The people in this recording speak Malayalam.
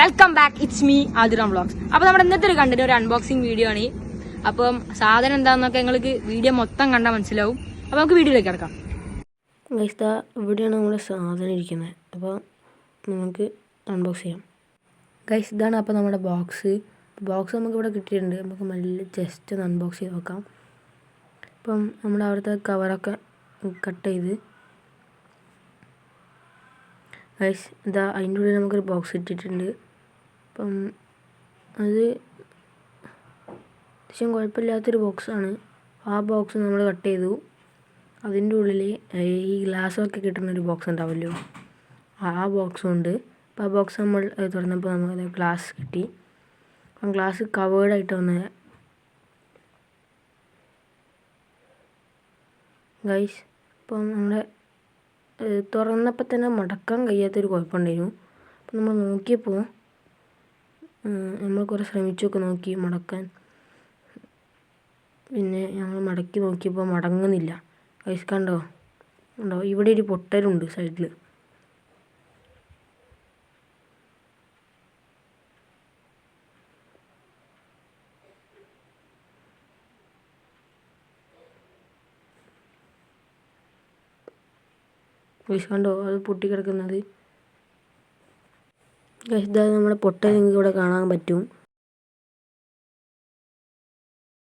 Welcome back it's me Adiram vlogs അപ്പോൾ നമ്മുടെ ഇന്നത്തെ ഒരു കണ്ടന്റ് ഒരു അൺബോക്സിംഗ് വീഡിയോ ആണ് അപ്പം സാധനം എന്താണെന്നൊക്കെ നിങ്ങൾക്ക് വീഡിയോ മൊത്തം കണ്ടാൽ മനസ്സിലാവും. അപ്പോൾ നമുക്ക് വീഡിയോയിലേക്ക് കിടക്കാം. ഗൈസ് ദാ ഇവിടെയാണ് നമ്മുടെ സാധനം ഇരിക്കുന്നത്. അപ്പോൾ നമുക്ക് അൺബോക്സ് ചെയ്യാം. ഗൈസ് ഇതാണ് അപ്പോൾ നമ്മുടെ ബോക്സ് ബോക്സ് നമുക്ക് ഇവിടെ കിട്ടിയിട്ടുണ്ട്. നമുക്ക് നല്ല ജസ്റ്റ് ഒന്ന് അൺബോക്സ് ചെയ്ത് നോക്കാം. അപ്പം നമ്മുടെ അവിടുത്തെ കവറൊക്കെ കട്ട് ചെയ്ത്. ഗൈസ് ഇതാ അതിന്റെ ഉള്ളിൽ നമുക്കൊരു ബോക്സ് ഇട്ടിട്ടുണ്ട്. അപ്പം അത് അത്യാവശ്യം കുഴപ്പമില്ലാത്തൊരു ബോക്സാണ്. ആ ബോക്സ് നമ്മൾ കട്ട് ചെയ്തു. അതിന്റെ ഉള്ളിൽ ഈ ഗ്ലാസ്സൊക്കെ കിട്ടുന്ന ഒരു ബോക്സ് ഉണ്ടാവുമല്ലോ ആ ബോക്സും ഉണ്ട് അപ്പോൾ ആ ബോക്സ് നമ്മൾ തുറന്നപ്പോൾ നമുക്ക് ഗ്ലാസ് കിട്ടി. അപ്പം ഗ്ലാസ് കവേർഡായിട്ട് വന്ന. ഗൈസ് അപ്പം നമ്മുടെ തുറന്നപ്പോൾ തന്നെ മടക്കാൻ കഴിയാത്തൊരു കുഴപ്പമുണ്ടായിരുന്നു. അപ്പം നമ്മൾ നോക്കിയപ്പോൾ നമ്മൾ കുറേ ശ്രമിച്ചൊക്കെ നോക്കി മടക്കാൻ. പിന്നെ ഞങ്ങൾ മടക്കി നോക്കിയപ്പോൾ മടങ്ങുന്നില്ല. ഗൈസ് കണ്ടോ? ഉണ്ടോ? ഇവിടെ ഒരു പൊട്ടലുണ്ട് സൈഡിൽ ഗൈസ് കണ്ടോ? അത് പൊട്ടിക്കിടക്കുന്നത്? ഇതാ നമ്മുടെ പൊട്ട നിങ്ങൾക്ക് ഇവിടെ കാണാൻ പറ്റും.